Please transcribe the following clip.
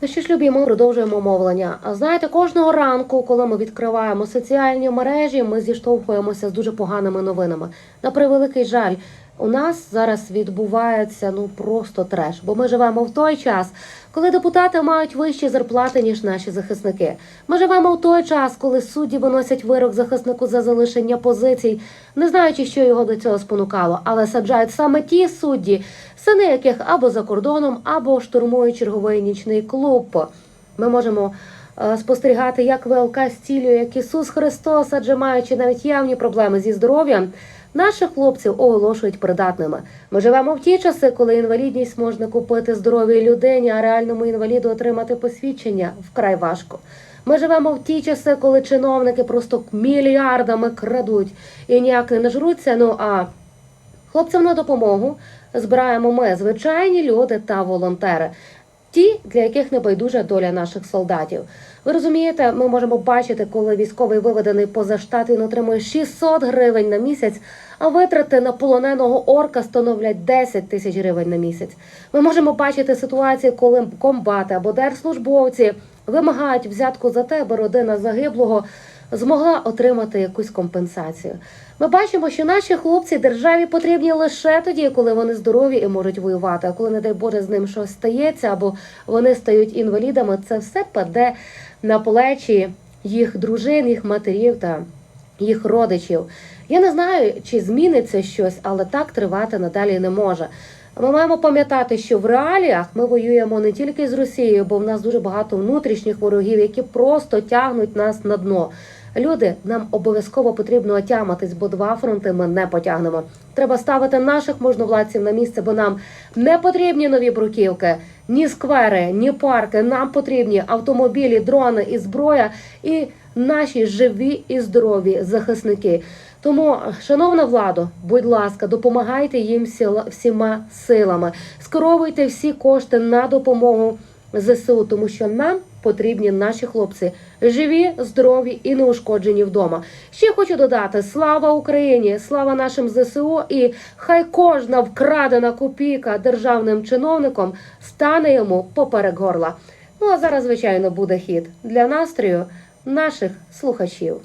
Ну що ж, любі, ми продовжуємо мовлення. А Знаєте, кожного ранку, коли ми відкриваємо соціальні мережі, ми зіштовхуємося з дуже поганими новинами. На превеликий жаль, у нас зараз відбувається ну просто треш, бо ми живемо в той час, коли депутати мають вищі зарплати ніж наші захисники. Ми живемо в той час, коли судді виносять вирок захиснику за залишення позицій, не знаючи, що його до цього спонукало, але саджають саме ті судді, сини яких або за кордоном, або штурмують черговий нічний клуб. Ми можемо е, спостерігати, як ВЛК стілює, як Ісус Христос, адже маючи навіть явні проблеми зі здоров'ям, наших хлопців оголошують придатними. Ми живемо в ті часи, коли інвалідність можна купити здоровій людині, а реальному інваліду отримати посвідчення вкрай важко. Ми живемо в ті часи, коли чиновники просто мільярдами крадуть і ніяк не нажруться. Ну а Хлопцям на допомогу збираємо ми, звичайні люди та волонтери. Ті, для яких не байдужа доля наших солдатів. Ви розумієте, ми можемо бачити, коли військовий виведений поза штат, він отримує 600 гривень на місяць, а витрати на полоненого орка становлять 10 тисяч гривень на місяць. Ми можемо бачити ситуації, коли комбати або держслужбовці вимагають взятку за те, аби родина загиблого змогла отримати якусь компенсацію. Ми бачимо, що наші хлопці державі потрібні лише тоді, коли вони здорові і можуть воювати. А коли, не дай Боже, з ним щось стається, або вони стають інвалідами, це все паде на плечі їх дружин, їх матерів та їх родичів. Я не знаю, чи зміниться щось, але так тривати надалі не може. Ми маємо пам'ятати, що в реаліях ми воюємо не тільки з Росією, бо в нас дуже багато внутрішніх ворогів, які просто тягнуть нас на дно. Люди, нам обов'язково потрібно отяматись, бо два фронти ми не потягнемо. Треба ставити наших можновладців на місце, бо нам не потрібні нові бруківки, ні сквери, ні парки. Нам потрібні автомобілі, дрони і зброя, і наші живі і здорові захисники. Тому, шановна влада, будь ласка, допомагайте їм всіма силами, скеровуйте всі кошти на допомогу ЗСУ, тому що нам потрібні наші хлопці живі, здорові і неушкоджені вдома. Ще хочу додати: слава Україні, слава нашим ЗСУ, і хай кожна вкрадена копійка державним чиновником стане йому поперек горла. Ну а зараз, звичайно, буде хід для настрою наших слухачів.